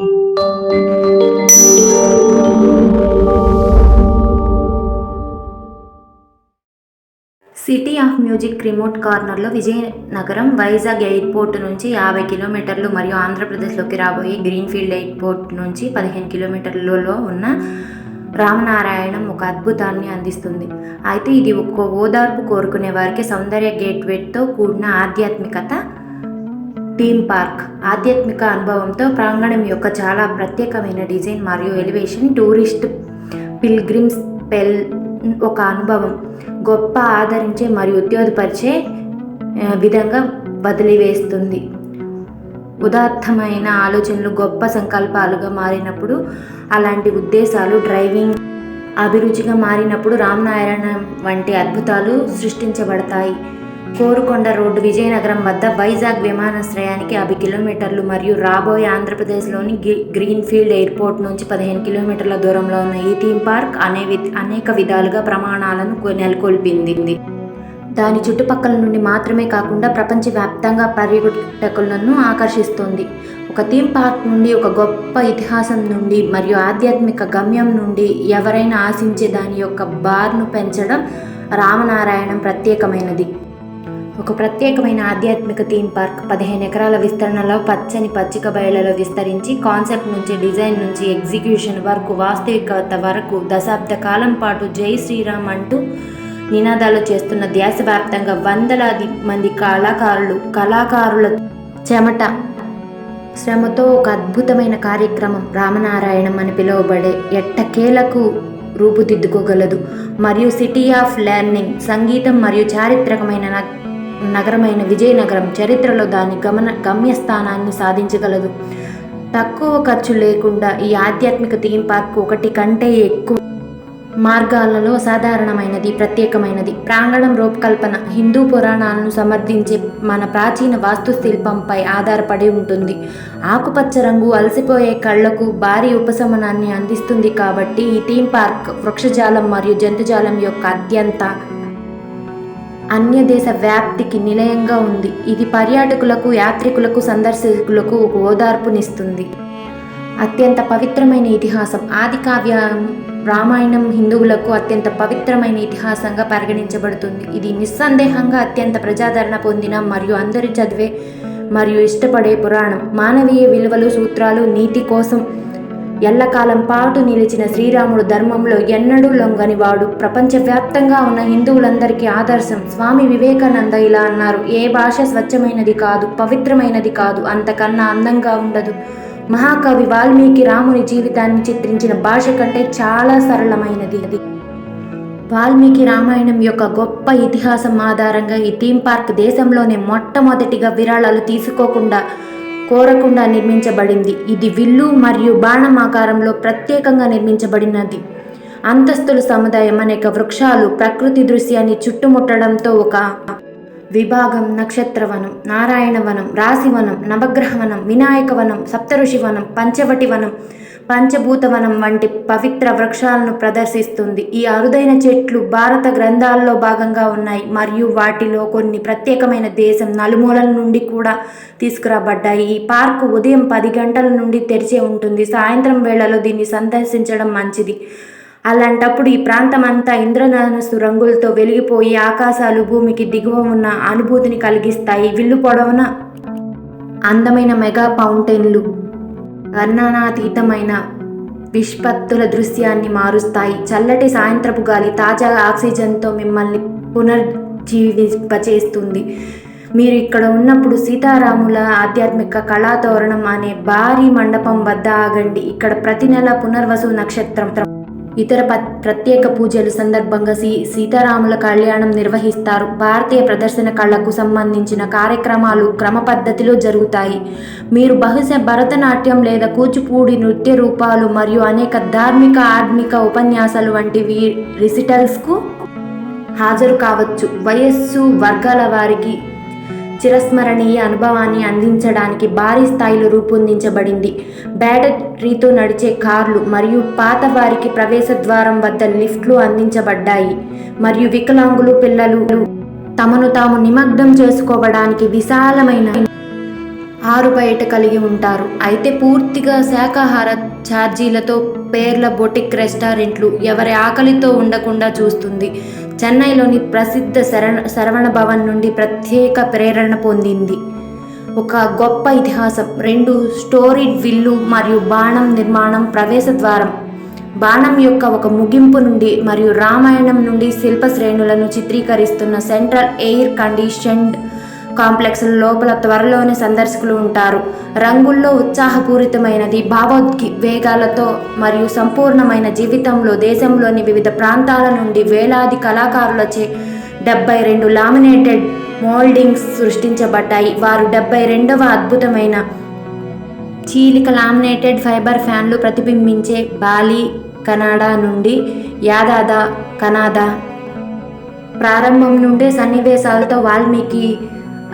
City of music remote కార్నర్లో Vizianagaram Vizag airport నుంచి యాభై కిలోమీటర్లు మరియు ఆంధ్రప్రదేశ్లోకి రాబోయే గ్రీన్ఫీల్డ్ ఎయిర్పోర్ట్ నుంచి పదిహేను కిలోమీటర్లలో ఉన్న రామనారాయణం ఒక అద్భుతాన్ని అందిస్తుంది. అయితే ఇది ఒక్క ఓదార్పు కోరుకునే వారికి సౌందర్య గేట్వేతో కూడిన ఆధ్యాత్మికత థీమ్ పార్క్. ఆధ్యాత్మిక అనుభవంతో ప్రాంగణం యొక్క చాలా ప్రత్యేకమైన డిజైన్ మరియు ఎలివేషన్ టూరిస్ట్ పిల్గ్రిమ్స్ పెల్ ఒక అనుభవం. గొప్ప ఆదరించే మరియు ఉద్యోగపరిచే విధంగా వదిలివేస్తుంది. ఉదాత్తమైన ఆలోచనలు గొప్ప సంకల్పాలుగా మారినప్పుడు అలాంటి ఉద్దేశాలు డ్రైవింగ్ అభిరుచిగా మారినప్పుడు రామనారాయణ వంటి అద్భుతాలు సృష్టించబడతాయి. కోరుకొండ రోడ్డు విజయనగరం వద్ద వైజాగ్ విమానాశ్రయానికి యాభై కిలోమీటర్లు మరియు రాబోయే ఆంధ్రప్రదేశ్లోని గ్రీన్ఫీల్డ్ ఎయిర్పోర్ట్ నుంచి పదిహేను కిలోమీటర్ల దూరంలో ఉన్న ఈ థీమ్ పార్క్ అనే అనేక విధాలుగా ప్రమాణాలను నెలకొల్పింది. దాని చుట్టుపక్కల నుండి మాత్రమే కాకుండా ప్రపంచవ్యాప్తంగా పర్యాటకులను ఆకర్షిస్తుంది. ఒక థీమ్ పార్క్ నుండి ఒక గొప్ప ఇతిహాసం నుండి మరియు ఆధ్యాత్మిక గమ్యం నుండి ఎవరైనా ఆశించే దాని యొక్క బార్ను పెంచడం రామనారాయణం ప్రత్యేకమైనది. ఒక ప్రత్యేకమైన ఆధ్యాత్మిక థీమ్ పార్క్ పదిహేను ఎకరాల విస్తరణలో పచ్చని పచ్చిక బయళ్ళలో విస్తరించి కాన్సెప్ట్ నుంచి డిజైన్ నుంచి ఎగ్జిక్యూషన్ వరకు వాస్తవికత వరకు దశాబ్ద కాలం పాటు జై శ్రీరామ్ అంటూ నినాదాలు చేస్తున్న దేశవ్యాప్తంగా వందలాది మంది కళాకారులు కళాకారుల చెమట శ్రమతో ఒక అద్భుతమైన కార్యక్రమం రామనారాయణం అని పిలువబడే ఎట్టకేలకు రూపుదిద్దుకోగలదు. మరియు సిటీ ఆఫ్ లెర్నింగ్ సంగీతం మరియు చారిత్రకమైన నగరమైన విజయనగరం చరిత్రలో దాని గమన గమ్యస్థానాన్ని సాధించగలదు. తక్కువ ఖర్చు లేకుండా ఈ ఆధ్యాత్మిక థీమ్ పార్క్ ఒకటి కంటే ఎక్కువ మార్గాలలో సాధారణమైనది ప్రత్యేకమైనది. ప్రాంగణం రూపకల్పన హిందూ పురాణాలను సమర్థించే మన ప్రాచీన వాస్తుశిల్పంపై ఆధారపడి ఉంటుంది. ఆకుపచ్చ రంగు అలసిపోయే కళ్ళకు భారీ ఉపశమనాన్ని అందిస్తుంది కాబట్టి ఈ థీమ్ పార్క్ వృక్షజాలం మరియు జంతుజాలం యొక్క అత్యంత అన్యదేశ వ్యాప్తికి నిలయంగా ఉంది. ఇది పర్యాటకులకు యాత్రికులకు సందర్శకులకు ఒక ఓదార్పునిస్తుంది. అత్యంత పవిత్రమైన ఇతిహాసం. ఆది కావ్య రామాయణం హిందువులకు అత్యంత పవిత్రమైన ఇతిహాసంగా పరిగణించబడుతుంది. ఇది నిస్సందేహంగా అత్యంత ప్రజాదరణ పొందిన మరియు అందరూ చదివే మరియు ఇష్టపడే పురాణం. మానవీయ విలువలు సూత్రాలు నీతి కోసం ఎల్లకాలం పాటు నిలిచిన శ్రీరాముడు ధర్మంలో ఎన్నడూ లొంగని వాడు. ప్రపంచవ్యాప్తంగా ఉన్న హిందువులందరికీ ఆదర్శం. స్వామి వివేకానంద ఇలా అన్నారు. ఏ భాష స్వచ్ఛమైనది కాదు పవిత్రమైనది కాదు అంతకన్నా అందంగా ఉండదు. మహాకవి వాల్మీకి రాముని జీవితాన్ని చిత్రించిన భాష కంటే చాలా సరళమైనది అది వాల్మీకి రామాయణం యొక్క గొప్ప ఇతిహాసం ఆధారంగా ఈ థీమ్ పార్క్ దేశంలోనే మొట్టమొదటిగా విరాళాలు తీసుకోకుండా కోరకుండా నిర్మించబడింది. ఇది విల్లు మరియు బాణం ఆకారంలో ప్రత్యేకంగా నిర్మించబడినది. అంతస్తుల సముదాయం అనేక వృక్షాలు ప్రకృతి దృశ్యాన్ని చుట్టుముట్టడంతో ఒక విభాగం నక్షత్రవనం నారాయణవనం రాశివనం నవగ్రహవనం వినాయకవనం సప్తఋషివనం పంచవటి వనం పంచభూతవనం వంటి పవిత్ర వృక్షాలను ప్రదర్శిస్తుంది. ఈ అరుదైన చెట్లు భారత గ్రంథాల్లో భాగంగా ఉన్నాయి. మరియు వాటిలో కొన్ని ప్రత్యేకమైన దేశం నలుమూలల నుండి కూడా తీసుకురాబడ్డాయి. ఈ పార్కు ఉదయం పది గంటల నుండి తెరిచే ఉంటుంది. సాయంత్రం వేళలో దీన్ని సందర్శించడం మంచిది. అలాంటప్పుడు ఈ ప్రాంతం అంతా ఇంద్రధనుస్సు రంగులతో వెలిగిపోయి ఆకాశాలు భూమికి దిగువ ఉన్న అనుభూతిని కలిగిస్తాయి. విల్లు పొడవున? అందమైన మెగా ఫౌంటైన్లు వర్ణనాతీతమైన విష్పత్తుల దృశ్యాన్ని మారుస్తాయి. చల్లటి సాయంత్రపు గాలి తాజా ఆక్సిజన్తో మిమ్మల్ని పునర్జీవింపచేస్తుంది. మీరు ఇక్కడ ఉన్నప్పుడు సీతారాముల ఆధ్యాత్మిక కళాతోరణం అనే భారీ మండపం వద్ద ఆగండి. ఇక్కడ ప్రతి నెల పునర్వసు నక్షత్రం ఇతర ప- ప్రత్యేక పూజలు సందర్భంగా సీ సీతారాముల కళ్యాణం నిర్వహిస్తారు. భారతీయ ప్రదర్శన కళకు సంబంధించిన కార్యక్రమాలు క్రమ పద్ధతిలో జరుగుతాయి. మీరు బహుశా భరతనాట్యం లేదా కూచిపూడి నృత్య రూపాలు మరియు అనేక ధార్మిక ఆధ్మిక ఉపన్యాసాలు వంటివి రిసిటల్స్కు హాజరు కావచ్చు. వయస్సు వర్గాల వారికి చిరస్మరణీయ అనుభవాన్ని అందించడానికి భారీ స్థాయిలో రూపొందించబడింది. బ్యాటరీతో నడిచే కార్లు మరియు పాత వారికి ప్రవేశ ద్వారం వద్ద లిఫ్ట్లు అందించబడ్డాయి. మరియు వికలాంగులు పిల్లలు తమను తాము నిమగ్నం చేసుకోవడానికి విశాలమైన ఆరు బయట కలిగి ఉంటారు. అయితే పూర్తిగా శాకాహార ఛార్జీలతో పేర్ల బొటిక్ రెస్టారెంట్లు ఎవరి ఆకలితో ఉండకుండా చూస్తుంది. చెన్నైలోని ప్రసిద్ధ శరణ శరవణ భవన్ నుండి ప్రత్యేక ప్రేరణ పొందింది. ఒక గొప్ప ఇతిహాసం రెండు స్టోరీడ్ విల్లు మరియు బాణం నిర్మాణం ప్రవేశ ద్వారం. బాణం యొక్క ఒక ముగింపు నుండి మరియు రామాయణం నుండి శిల్ప శ్రేణులను చిత్రీకరిస్తున్న సెంట్రల్ ఎయిర్ కండిషన్డ్ కాంప్లెక్స్ లోపల త్వరలోనే సందర్శకులు ఉంటారు. రంగుల్లో ఉత్సాహపూరితమైనది భావోద్గి వేగాలతో మరియు సంపూర్ణమైన జీవితంలో దేశంలోని వివిధ ప్రాంతాల నుండి వేలాది కళాకారులచే డెబ్బై రెండు లామినేటెడ్ మోల్డింగ్స్ సృష్టించబడ్డాయి. వారు డెబ్బై రెండవ అద్భుతమైన చీలిక లామినేటెడ్ ఫైబర్ ఫ్యాన్లు ప్రతిబింబించే బాలి కనాడా నుండి యాదాద కనాదా ప్రారంభం నుండే సన్నివేశాలతో వాల్మీకి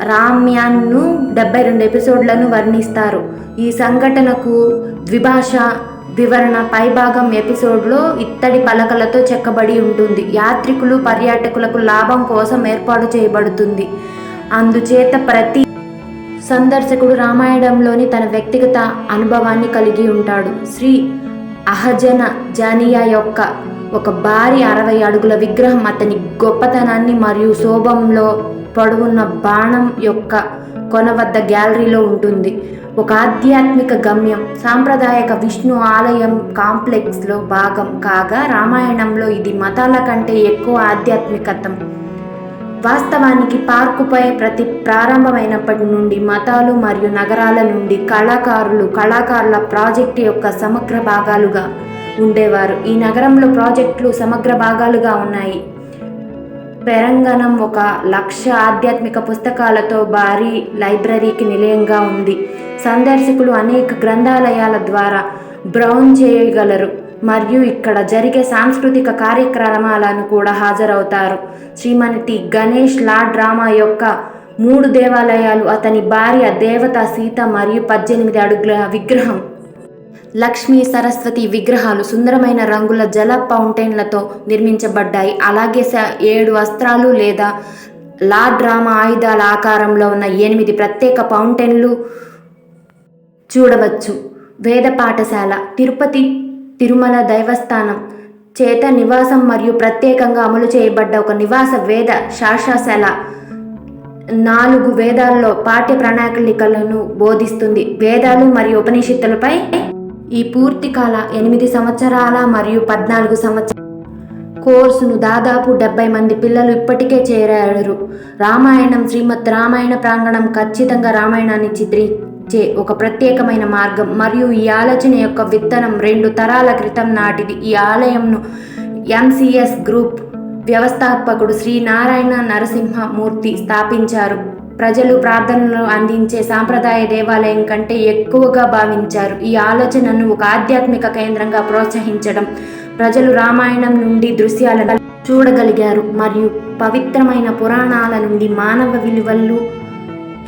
రామ్యాన్ను డెబ్బై రెండు ఎపిసోడ్లను వర్ణిస్తారు. ఈ సంఘటనకు ద్విభాష వివరణ పైభాగం ఎపిసోడ్లో ఇత్తడి పలకలతో చెక్కబడి ఉంటుంది. యాత్రికులు పర్యాటకులకు లాభం కోసం ఏర్పాటు చేయబడుతుంది. అందుచేత ప్రతి సందర్శకుడు రామాయణంలోని తన వ్యక్తిగత అనుభవాన్ని కలిగి ఉంటాడు. శ్రీ అహజన జానియా యొక్క ఒక భారీ అరవై అడుగుల విగ్రహం అతని గొప్పతనాన్ని మరియు శోభంలో పొడవున్న బాణం యొక్క కొన వద్ద గ్యాలరీలో ఉంటుంది. ఒక ఆధ్యాత్మిక గమ్యం సాంప్రదాయక విష్ణు ఆలయం కాంప్లెక్స్లో భాగం కాగా రామాయణంలో ఇది మతాల కంటే ఎక్కువ ఆధ్యాత్మికతం వాస్తవానికి పార్కుపై ప్రతి ప్రారంభమైనప్పటి నుండి మతాలు మరియు నగరాల నుండి కళాకారులు కళాకారుల ప్రాజెక్టు యొక్క సమగ్ర భాగాలుగా ఉండేవారు. ఈ నగరంలో ప్రాజెక్టులు సమగ్ర భాగాలుగా ఉన్నాయి. పెరంగణం ఒక లక్ష ఆధ్యాత్మిక పుస్తకాలతో భారీ లైబ్రరీకి నిలయంగా ఉంది. సందర్శకులు అనేక గ్రంథాలయాల ద్వారా బ్రౌన్ చేయగలరు మరియు ఇక్కడ జరిగే సాంస్కృతిక కార్యక్రమాలను కూడా హాజరవుతారు. శ్రీమతి గణేష్ లా డ్రామా యొక్క మూడు దేవాలయాలు అతని భార్య దేవత సీత మరియు పద్దెనిమిది అడుగుల విగ్రహం. లక్ష్మీ సరస్వతి విగ్రహాలు సుందరమైన రంగుల జల ఫౌంటైన్లతో నిర్మించబడ్డాయి. అలాగే స- ఏడు వస్త్రాలు లేదా లా డ్రామా ఆయుధాల ఆకారంలో ఉన్న ఎనిమిది ప్రత్యేక ఫౌంటైన్లు చూడవచ్చు. వేద పాఠశాల తిరుపతి తిరుమల దైవస్థానం చేత నివాసం మరియు ప్రత్యేకంగా అమలు చేయబడ్డ ఒక నివాస వేద శాస్త్రశాల నాలుగు వేదాల్లో పాఠ్య ప్రణాళికలను బోధిస్తుంది. వేదాలు మరియు ఉపనిషత్తులపై ఈ పూర్తి కాల ఎనిమిది సంవత్సరాల మరియు పద్నాలుగు సంవత్సరాల కోర్సును దాదాపు డెబ్బై మంది పిల్లలు ఇప్పటికే చేరారు. రామాయణం శ్రీమద్ రామాయణ ప్రాంగణం ఖచ్చితంగా రామాయణాన్ని చిత్రించే ఒక ప్రత్యేకమైన మార్గం. మరియు ఈ ఆలోచన యొక్క విత్తనం రెండు తరాల క్రితం నాటిది. ఈ ఆలయంను ఎంసిఎస్ గ్రూప్ వ్యవస్థాపకుడు శ్రీ నారాయణ నరసింహమూర్తి స్థాపించారు. ప్రజలు ప్రార్థనలు అందించే సాంప్రదాయ దేవాలయం కంటే ఎక్కువగా భావించారు. ఈ ఆలోచనను ఒక ఆధ్యాత్మిక కేంద్రంగా ప్రోత్సహించడం ప్రజలు రామాయణం నుండి దృశ్యాలను చూడగలిగారు. మరియు పవిత్రమైన పురాణాల నుండి మానవ విలువలు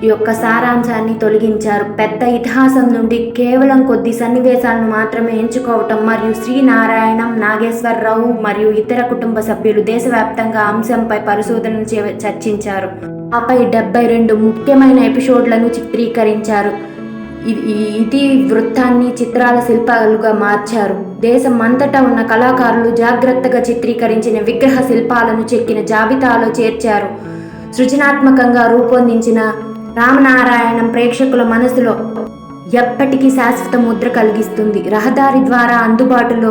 యొక్క సారాంశాన్ని తొలగించారు. పెద్ద ఇతిహాసం నుండి కేవలం కొద్ది సన్నివేశాలను మాత్రమే ఎంచుకోవటం మరియు శ్రీనారాయణం నాగేశ్వరరావు మరియు ఇతర కుటుంబ సభ్యులు దేశవ్యాప్తంగా అంశంపై పరిశోధనలు చర్చించారు. ఆపై డెబ్బై రెండు ముఖ్యమైన ఎపిసోడ్లను చిత్రీకరించారు. ఇది ఇతి వృత్తాన్ని చిత్రాల శిల్పాలుగా మార్చారు. దేశం అంతటా ఉన్న కళాకారులు జాగ్రత్తగా చిత్రీకరించిన విగ్రహ శిల్పాలను చెక్కిన జాబితాలో చేర్చారు. సృజనాత్మకంగా రూపొందించిన రామనారాయణం ప్రేక్షకుల మనసులో ఎప్పటికీ శాశ్వత ముద్ర కలిగిస్తుంది. రహదారి ద్వారా అందుబాటులో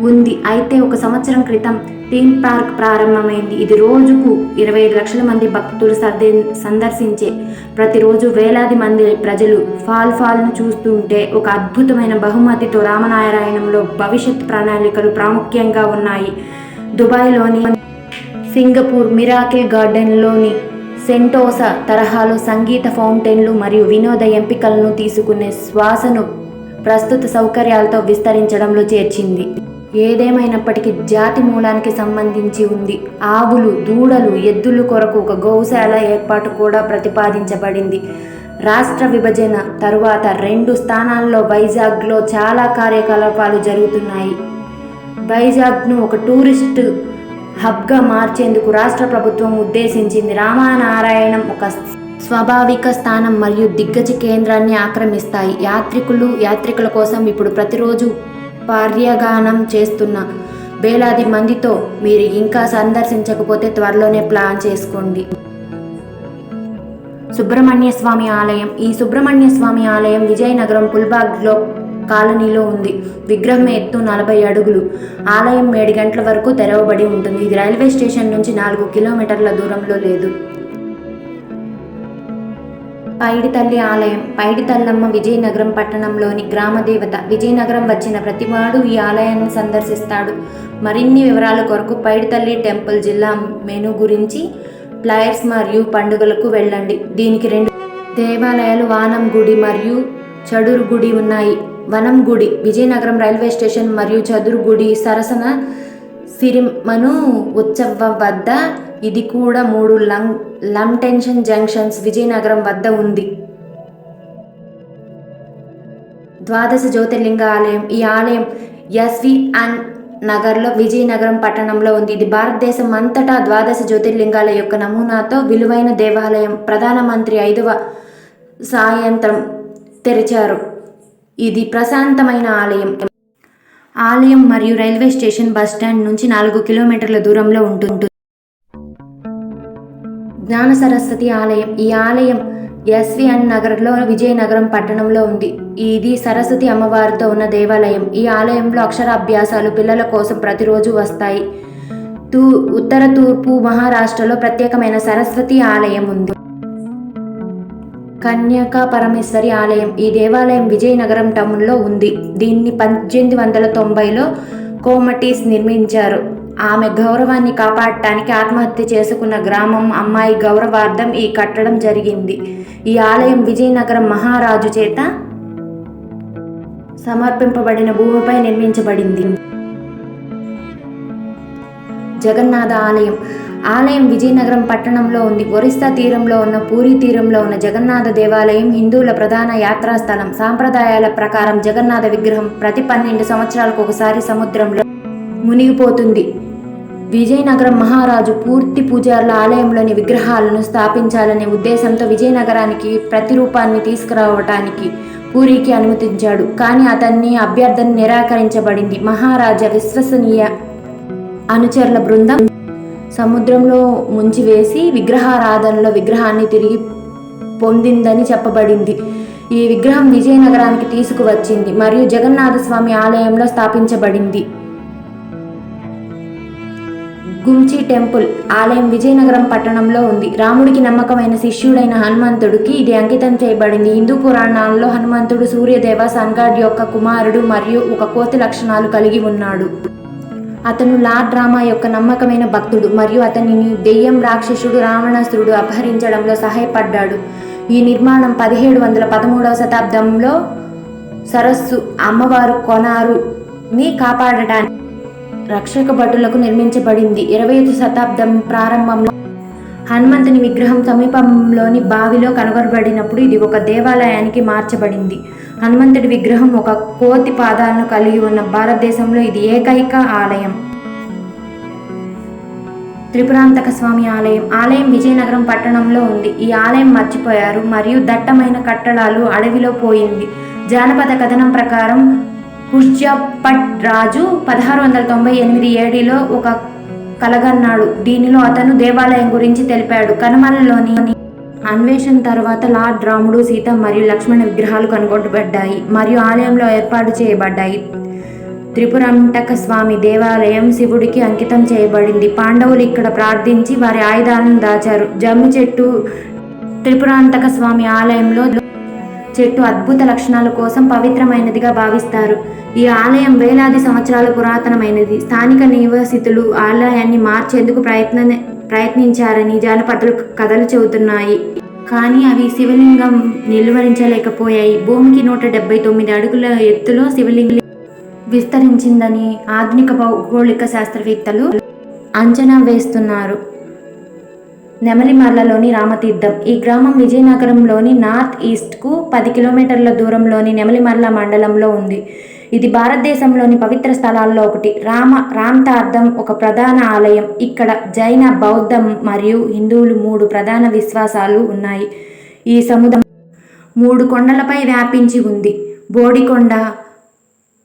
ఉంది. అయితే ఒక సంవత్సరం క్రితం థీమ్ పార్క్ ప్రారంభమైంది. ఇది రోజుకు ఇరవై ఐదు లక్షల మంది భక్తులు సర్దే సందర్శించే ప్రతిరోజు వేలాది మంది ప్రజలు ఫాల్ ఫాల్ను చూస్తుంటే ఒక అద్భుతమైన బహుమతితో రామనారాయణంలో భవిష్యత్ ప్రణాళికలు ప్రాముఖ్యంగా ఉన్నాయి. దుబాయ్లోని సింగపూర్ మిరాకిల్ గార్డెన్లోని సెంటోసా తరహాలో సంగీత ఫౌంటైన్లు మరియు వినోద ఎంపికలను తీసుకునే శ్వాసను ప్రస్తుత సౌకర్యాలతో విస్తరించడంలో చేర్చింది. ఏదేమైనప్పటికీ జాతి మూలానికి సంబంధించి ఉంది. ఆవులు దూడలు ఎద్దులు కొరకు ఒక గోశాల ఏర్పాటు కూడా ప్రతిపాదించబడింది. రాష్ట్ర విభజన తరువాత రెండు స్థానాల్లో వైజాగ్లో చాలా కార్యకలాపాలు జరుగుతున్నాయి. వైజాగ్ను ఒక టూరిస్ట్ హబ్గా మార్చేందుకు రాష్ట్ర ప్రభుత్వం ఉద్దేశించింది. రామానారాయణం ఒక స్వాభావిక స్థానం మరియు దిగ్గజ కేంద్రాన్ని ఆక్రమిస్తాయి. యాత్రికులు యాత్రికుల కోసం ఇప్పుడు ప్రతిరోజు పర్యగానం చేస్తున్న వేలాది మందితో మీరు ఇంకా సందర్శించకపోతే త్వరలోనే ప్లాన్ చేసుకోండి. సుబ్రహ్మణ్య స్వామి ఆలయం. ఈ సుబ్రహ్మణ్య స్వామి ఆలయం విజయనగరం పుల్బాగ్లో కాలనీలో ఉంది. విగ్రహం ఎత్తు నలభై అడుగులు. ఆలయం ఏడు గంటల వరకు తెరవబడి ఉంటుంది. ఇది రైల్వే స్టేషన్ నుంచి నాలుగు కిలోమీటర్ల దూరంలో లేదు. పైడి తల్లి ఆలయం. పైడి తల్లమ్మ విజయనగరం పట్టణంలోని గ్రామ దేవత విజయనగరం వచ్చిన ప్రతివాడు ఈ ఆలయాన్ని సందర్శిస్తాడు. మరిన్ని వివరాల కొరకు పైడి తల్లి టెంపుల్ జిల్లా మెను గురించి ప్లయర్స్ మరియు పండుగలకు వెళ్ళండి. దీనికి రెండు దేవాలయాలు వానం గుడి మరియు చడురు గుడి ఉన్నాయి. వనం గుడి విజయనగరం రైల్వే స్టేషన్ మరియు చదురుగుడి సరసన సిరిమను ఉత్సవం వద్ద ఇది కూడా మూడు లం లంటెన్షన్ టెన్షన్ జంక్షన్స్ విజయనగరం వద్ద ఉంది. ద్వాదశ జ్యోతిర్లింగ ఆలయం ఈ ఆలయం ఎస్వి అన్ నగర్లో విజయనగరం పట్టణంలో ఉంది. ఇది భారతదేశం అంతటా ద్వాదశ జ్యోతిర్లింగాల యొక్క నమూనాతో విలువైన దేవాలయం. ప్రధానమంత్రి ఐదవ సాయంత్రం తెరిచారు. ఇది ప్రశాంతమైన ఆలయం. ఆలయం మరియు రైల్వే స్టేషన్ బస్ స్టాండ్ నుంచి నాలుగు కిలోమీటర్ల దూరంలో ఉంటుంది. జ్ఞాన సరస్వతి ఆలయం. ఈ ఆలయం ఎస్విఎన్ నగర్లో విజయనగరం పట్టణంలో ఉంది. ఇది సరస్వతి అమ్మవారితో ఉన్న దేవాలయం. ఈ ఆలయంలో అక్షరాభ్యాసాలు పిల్లల కోసం ప్రతిరోజు వస్తాయి. తూ ఉత్తర తూర్పు మహారాష్ట్రలో ప్రత్యేకమైన సరస్వతి ఆలయం ఉంది. కన్యకా పరమేశ్వరి ఆలయం ఈ దేవాలయం విజయనగరం టౌన్లో ఉంది. దీన్ని పద్దెనిమిది వందల తొంభైలో కోమటీస్ నిర్మించారు. ఆమె గౌరవాన్ని కాపాడటానికి ఆత్మహత్య చేసుకున్న గ్రామం అమ్మాయి గౌరవార్థం ఈ కట్టడం జరిగింది. ఈ ఆలయం విజయనగరం మహారాజు చేత సమర్పింపబడిన భూమిపై నిర్మించబడింది. జగన్నాథ ఆలయం. ఆలయం విజయనగరం పట్టణంలో ఉంది. ఒరిస్సా తీరంలో ఉన్న పూరి తీరంలో ఉన్న జగన్నాథ దేవాలయం హిందువుల ప్రధాన యాత్రాస్థలం సాంప్రదాయాల ప్రకారం జగన్నాథ విగ్రహం ప్రతి పన్నెండు సంవత్సరాలకు ఒకసారి సముద్రంలో మునిగిపోతుంది. విజయనగరం మహారాజు పూర్తి పూజారుల ఆలయంలోని విగ్రహాలను స్థాపించాలనే ఉద్దేశంతో విజయనగరానికి ప్రతిరూపాన్ని తీసుకురావటానికి పూరికి అనుమతించాడు. కానీ అతన్ని అభ్యర్థన నిరాకరించబడింది. మహారాజా విశ్వసనీయ అనుచరుల బృందం సముద్రంలో ముంచివేసి విగ్రహారాధనలో విగ్రహాన్ని తిరిగి పొందిందని చెప్పబడింది. ఈ విగ్రహం విజయనగరానికి తీసుకువచ్చింది మరియు జగన్నాథ స్వామి ఆలయంలో స్థాపించబడింది. గుంచి టెంపుల్ ఆలయం విజయనగరం పట్టణంలో ఉంది. రాముడికి నమ్మకమైన శిష్యుడైన హనుమంతుడికి ఇది అంకితం చేయబడింది. హిందూ పురాణాల్లో హనుమంతుడు సూర్యదేవ సన్గాడ్ యొక్క కుమారుడు మరియు ఒక కోతి లక్షణాలు కలిగి ఉన్నాడు. అతను లార్డ్ రామా యొక్క నమ్మకమైన భక్తుడు మరియు అతనిని దెయ్యం రాక్షసుడు రావణాసురుడు అపహరించడంలో సహాయపడ్డాడు. ఈ నిర్మాణం పదిహేడు వందల పదమూడవ శతాబ్దంలో సరస్సు అమ్మవారు కొనారుని కాపాడటానికి రక్షక భటులకు నిర్మించబడింది. ఇరవై శతాబ్దం ప్రారంభంలో హనుమంతుని విగ్రహం సమీపంలోని బావిలో కనుగొనబడినప్పుడు ఇది ఒక దేవాలయానికి మార్చబడింది. హనుమంతుడి విగ్రహం ఒక కోతి పాదాలను కలిగి ఉన్న భారతదేశంలో ఇది ఏకైక ఆలయం. త్రిపురాంతక స్వామి ఆలయం. ఆలయం విజయనగరం పట్టణంలో ఉంది. ఈ ఆలయం మర్చిపోయారు మరియు దట్టమైన కట్టడాలు అడవిలో పోయింది. జానపద కథనం ప్రకారం పుష్యపట్ రాజు పదహారు వందల తొంభై ఎనిమిది ఏడిలో ఒక కలగన్నాడు. దీనిలో అతను దేవాలయం గురించి తెలిపాడు. కనుమలలోని అన్వేషణ తర్వాత లార్డ్ రాముడు సీత మరియు లక్ష్మణ విగ్రహాలు కనుగొనబడ్డాయి మరియు ఆలయంలో ఏర్పాటు చేయబడ్డాయి. త్రిపురంటక స్వామి దేవాలయం శివుడికి అంకితం చేయబడింది. పాండవులు ఇక్కడ ప్రార్థించి వారి ఆయుధాలను దాచారు. జమ్మి చెట్టు త్రిపురాంతక స్వామి ఆలయంలో చెట్టు అద్భుత లక్షణాల కోసం పవిత్రమైనదిగా భావిస్తారు. ఈ ఆలయం వేలాది సంవత్సరాల పురాతనమైనది. స్థానిక నివాసితులు ఆలయాన్ని మార్చేందుకు ప్రయత్న ప్రయత్నించారని జానపదులు కథలు చెబుతున్నాయి. కానీ అవి శివలింగం నిలువరించలేకపోయాయి. భూమికి నూట డెబ్బై తొమ్మిది అడుగుల ఎత్తులో శివలింగం విస్తరించిందని ఆధునిక భౌగోళిక శాస్త్రవేత్తలు అంచనా వేస్తున్నారు. నెమలిమర్లలోని రామతీర్థం ఈ గ్రామం విజయనగరంలోని నార్త్ ఈస్ట్కు పది కిలోమీటర్ల దూరంలోని నెమలిమర్ల మండలంలో ఉంది. ఇది భారతదేశంలోని పవిత్ర స్థలాల్లో ఒకటి. రామ రామ్తార్థం ఒక ప్రధాన ఆలయం. ఇక్కడ జైన బౌద్ధ మరియు హిందువులు మూడు ప్రధాన విశ్వాసాలు ఉన్నాయి. ఈ సముద్రం మూడు కొండలపై వ్యాపించి ఉంది. బోడికొండ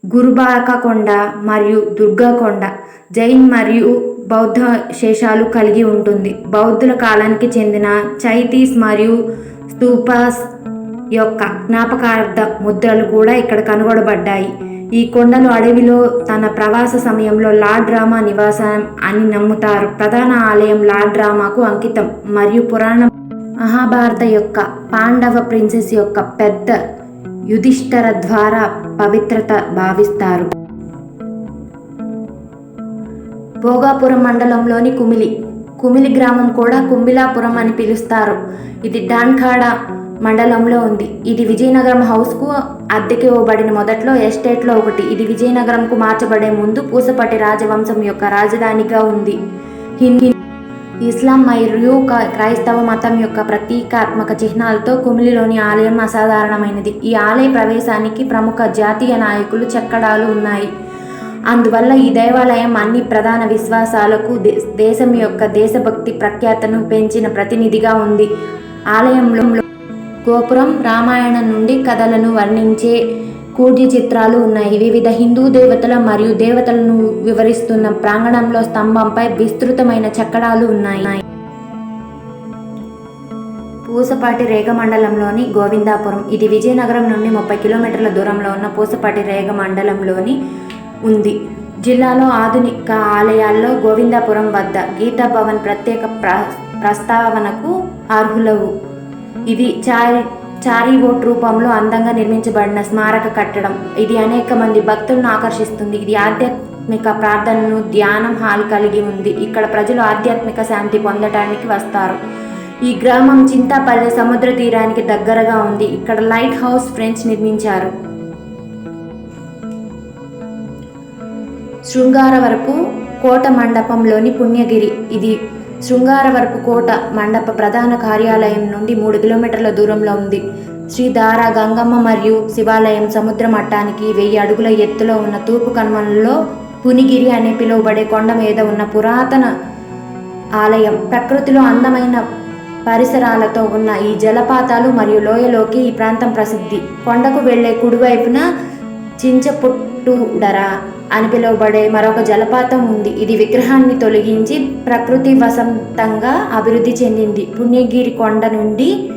గురుబాక కొండ మరియు దుర్గాకొండ. జైన్ మరియు బౌద్ధ శేషాలు కలిగి ఉంటుంది. బౌద్ధుల కాలానికి చెందిన చైతీస్ మరియు స్తూపాస్ యొక్క జ్ఞాపకార్థ ముద్రలు కూడా ఇక్కడ కనుగొనబడ్డాయి. ఈ కొండలు అడవిలో తన ప్రవాస సమయంలో లార్డ్ రామా నివాసం అని నమ్ముతారు. ప్రధాన ఆలయం లార్డ్ రామాకు అంకితం మరియు పురాణ మహాభారత యొక్క పాండవ ప్రిన్సెస్ యొక్క పెద్ద యుధిష్ఠర ద్వారా పవిత్రత భావిస్తారు. భోగాపురం మండలంలోని కుమిలి. కుమిలి గ్రామం కూడా కుంభిలాపురం అని పిలుస్తారు. ఇది డాన్ఖాడా మండలంలో ఉంది. ఇది విజయనగరం హౌస్కు అద్దెకి ఇవ్వబడిన మొదట్లో ఎస్టేట్లో ఒకటి. ఇది విజయనగరంకు మార్చబడే ముందు పూసపట్టి రాజవంశం యొక్క రాజధానిగా ఉంది. హిందీ ఇస్లాం మరియు క్రైస్తవ మతం యొక్క ప్రతీకాత్మక చిహ్నాలతో కుమిలిలోని ఆలయం అసాధారణమైనది. ఈ ఆలయ ప్రవేశానికి ప్రముఖ జాతీయ నాయకులు చెక్కడాలు ఉన్నాయి. అందువల్ల ఈ దేవాలయం అన్ని ప్రధాన విశ్వాసాలకు దేశం యొక్క దేశభక్తి ప్రఖ్యాతను పెంచిన ప్రతినిధిగా ఉంది. ఆలయంలో గోపురం రామాయణం నుండి కథలను వర్ణించే కూడ్య చిత్రాలు ఉన్నాయి. వివిధ హిందూ దేవతల మరియు దేవతలను వివరిస్తున్న ప్రాంగణంలో స్తంభంపై విస్తృతమైన చక్కడాలు ఉన్నాయి. పూసపాటి రేగ మండలంలోని గోవిందాపురం. ఇది విజయనగరం నుండి ముప్పై కిలోమీటర్ల దూరంలో ఉన్న పూసపాటి రేగ మండలంలోని ఉంది. జిల్లాలో ఆధునిక ఆలయాల్లో గోవిందాపురం వద్ద గీతా భవన్ ప్రత్యేక ప్ర ప్రస్తావనకు అర్హులవు. ఇది చారి చారీ బోట్ రూపంలో అందంగా నిర్మించబడిన స్మారక కట్టడం. ఇది అనేక మంది భక్తులను ఆకర్షిస్తుంది. ఇది ఆధ్యాత్మిక ప్రార్థనను ధ్యానం హాల్ కలిగి ఉంది. ఇక్కడ ప్రజలు ఆధ్యాత్మిక శాంతి పొందటానికి వస్తారు. ఈ గ్రామం చింతాపల్లె సముద్ర తీరానికి దగ్గరగా ఉంది. ఇక్కడ లైట్ హౌస్ ఫ్రెంచ్ నిర్మించారు. శృంగార వరకు కోట మండపంలోని పుణ్యగిరి. ఇది శృంగారవరపు కోట మండప ప్రధాన కార్యాలయం నుండి మూడు కిలోమీటర్ల దూరంలో ఉంది. శ్రీ దారా గంగమ్మ మరియు శివాలయం సముద్ర మట్టానికి వెయ్యి అడుగుల ఎత్తులో ఉన్న తూర్పు కనుమలలో పునిగిరి అని పిలువబడే కొండ మీద ఉన్న పురాతన ఆలయం ప్రకృతిలో అందమైన పరిసరాలతో ఉన్న ఈ జలపాతాలు మరియు లోయలోకి ఈ ప్రాంతం ప్రసిద్ధి. కొండకు వెళ్ళే కుడివైపున చించపుట్టుడరా అని పిలువబడే మరొక జలపాతం ఉంది. ఇది విగ్రహాన్ని తొలగించి ప్రకృతి వసంతంగా అభివృద్ధి చెందింది. పుణ్యగిరి కొండ నుండి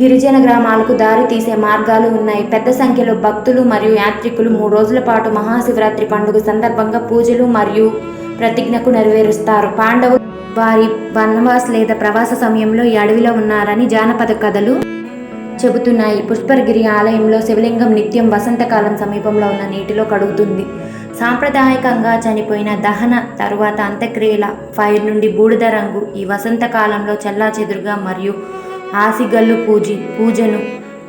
గిరిజన గ్రామాలకు దారి తీసే మార్గాలు ఉన్నాయి. పెద్ద సంఖ్యలో భక్తులు మరియు యాత్రికులు మూడు రోజుల పాటు మహాశివరాత్రి పండుగ సందర్భంగా పూజలు మరియు ప్రతిజ్ఞకు నెరవేరుస్తారు. పాండవులు వారి వనవాస్ లేదా ప్రవాస సమయంలో ఈ అడవిలో ఉన్నారని జానపద కథలు చెబుతున్నాయి. పుష్పగిరి ఆలయంలో శివలింగం నిత్యం వసంతకాలం సమీపంలో ఉన్న నీటిలో కడుగుతుంది. సాంప్రదాయకంగా చనిపోయిన దహన తరువాత అంత్యక్రియల ఫైర్ నుండి బూడిద రంగు ఈ వసంతకాలంలో చెల్లాచెదురుగా మరియు ఆసిగల్లు పూజి పూజను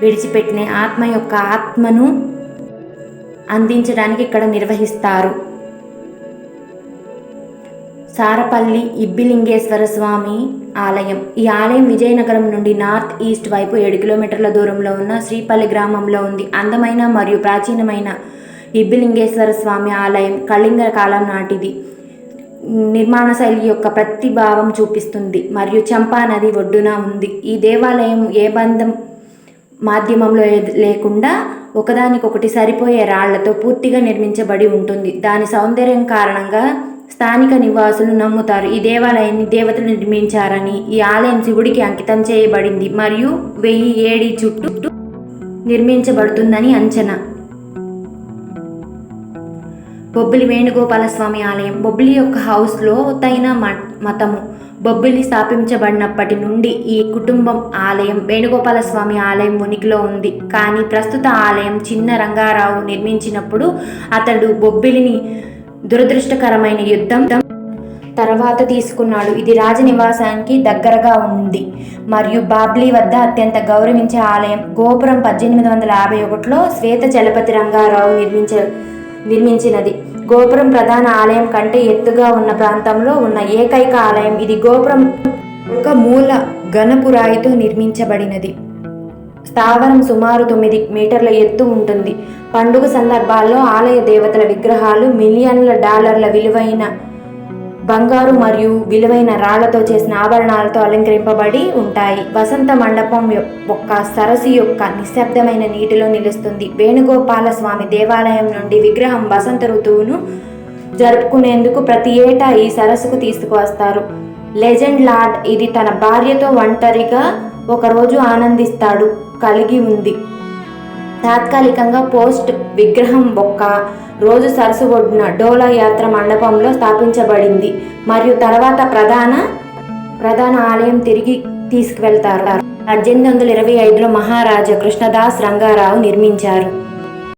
విడిచిపెట్టిన ఆత్మ యొక్క ఆత్మను అందించడానికి ఇక్కడ నిర్వహిస్తారు. సారపల్లి ఇబ్బిలింగేశ్వర స్వామి ఆలయం. ఈ ఆలయం విజయనగరం నుండి నార్త్ ఈస్ట్ వైపు ఏడు కిలోమీటర్ల దూరంలో ఉన్న శ్రీపల్లి గ్రామంలో ఉంది. అందమైన మరియు ప్రాచీనమైన ఇబ్బిలింగేశ్వర స్వామి ఆలయం కళింగ కాలం నాటిది. నిర్మాణ శైలి యొక్క ప్రతిభావం చూపిస్తుంది. మరియు చంపా నది ఒడ్డున ఉంది. ఈ దేవాలయం ఏ బంధం మాధ్యమంలో లేకుండా ఒకదానికొకటి సరిపోయే రాళ్ళతో పూర్తిగా నిర్మించబడి ఉంటుంది. దాని సౌందర్యం కారణంగా స్థానిక నివాసులు నమ్ముతారు. ఈ దేవాలయాన్ని దేవతలు నిర్మించారని ఈ ఆలయం శివుడికి అంకితం చేయబడింది మరియు వెయ్యి ఏడి చుట్టూ నిర్మించబడుతుందని అంచనా. బొబ్బిలి వేణుగోపాల స్వామి ఆలయం. బొబ్బిలి యొక్క హౌస్లో తైన మతము. బొబ్బిలి స్థాపించబడినప్పటి నుండి ఈ కుటుంబం ఆలయం వేణుగోపాల స్వామి ఆలయం ఉనికిలో ఉంది. కానీ ప్రస్తుత ఆలయం చిన్న రంగారావు నిర్మించినప్పుడు అతడు బొబ్బిలిని దురదృష్టకరమైన యుద్ధం తర్వాత తీసుకున్నాడు. ఇది రాజనివాసానికి దగ్గరగా ఉంది. మరియు బాబ్లీ వద్ద అత్యంత గౌరవించే ఆలయం గోపురం పద్దెనిమిది వందల యాభై ఒకటిలో శ్వేత చలపతి రంగారావు నిర్మించ నిర్మించినది. గోపురం ప్రధాన ఆలయం కంటే ఎత్తుగా ఉన్న ప్రాంతంలో ఉన్న ఏకైక ఆలయం ఇది. గోపురం ఒక మూల ఘనపురాయితో నిర్మించబడినది. స్థావరం సుమారు తొమ్మిది మీటర్ల ఎత్తు ఉంటుంది. పండుగ సందర్భాల్లో ఆలయ దేవతల విగ్రహాలు మిలియన్ల డాలర్ల విలువైన బంగారు మరియు విలువైన రాళ్ళతో చేసిన ఆభరణాలతో అలంకరింపబడి ఉంటాయి. వసంత మండపం యొక్క సరస్సు యొక్క నిశ్శబ్దమైన నీటిలో నిలుస్తుంది. వేణుగోపాల స్వామి దేవాలయం నుండి విగ్రహం వసంత ఋతువును జరుపుకునేందుకు ప్రతి ఏటా ఈ సరస్సుకు తీసుకువస్తారు. లెజెండ్ లార్డ్ ఇది తన భార్యతో ఒంటరిగా ఒకరోజు ఆనందిస్తాడు. కలిగి ఉంది. తాత్కాలికంగా పోస్ట్ విగ్రహం ఒక్క రోజు సరస్సు ఒడ్డున డోలా యాత్ర మండపంలో స్థాపించబడింది. మరియు తర్వాత ప్రధాన ప్రధాన ఆలయం తిరిగి తీసుకువెళ్తారు. పద్దెనిమిది వందల ఇరవై ఐదులో మహారాజా కృష్ణదాస్ రంగారావు నిర్మించారు.